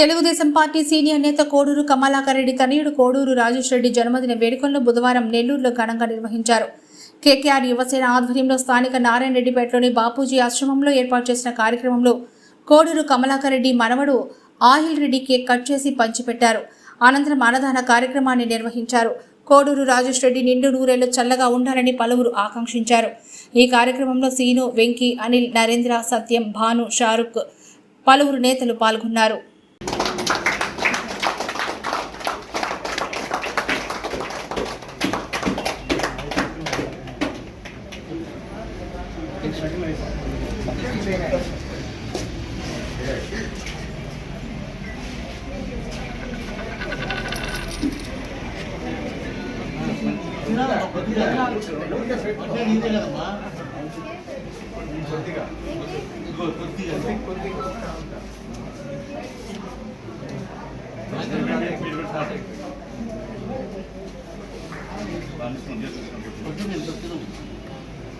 Telugu Desam party senior నేత కోడూరు కమలాకర్ రెడ్డి తనయుడు కోడూరు రాజేష్ రెడ్డి జన్మదిన వేడుకలను బుధవారం నెల్లూరులో ఘనంగా నిర్వహించారు. కేకేఆర్ యువసేన ఆధ్వర్యంలో స్థానిక నారాయణ రెడ్డిపేటలోని బాపూజీ ఆశ్రమంలో ఏర్పాటు చేసిన కార్యక్రమంలో కోడూరు కమలాకర్ రెడ్డి మనవడు ఆహిల్ రెడ్డి కేక్ కట్ చేసి పంచిపెట్టారు. అనంతరం అన్నదాన కార్యక్రమాన్ని నిర్వహించారు. కోడూరు రాజేష్ రెడ్డి నిండు నూరేళ్ళు చల్లగా ఉండాలని పలువురు ఆకాంక్షించారు. ఈ కార్యక్రమంలో సీను వెంకీ అనిల్ నరేంద్ర సత్యం భాను షారుఖ్ పలువురు నేతలు పాల్గొన్నారు. కొద్దిగా కొద్దిగా కొద్దిగా కొద్దిగా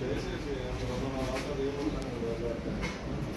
చేసేసి అంత అవసరం అవసరం ఏమవుతుంది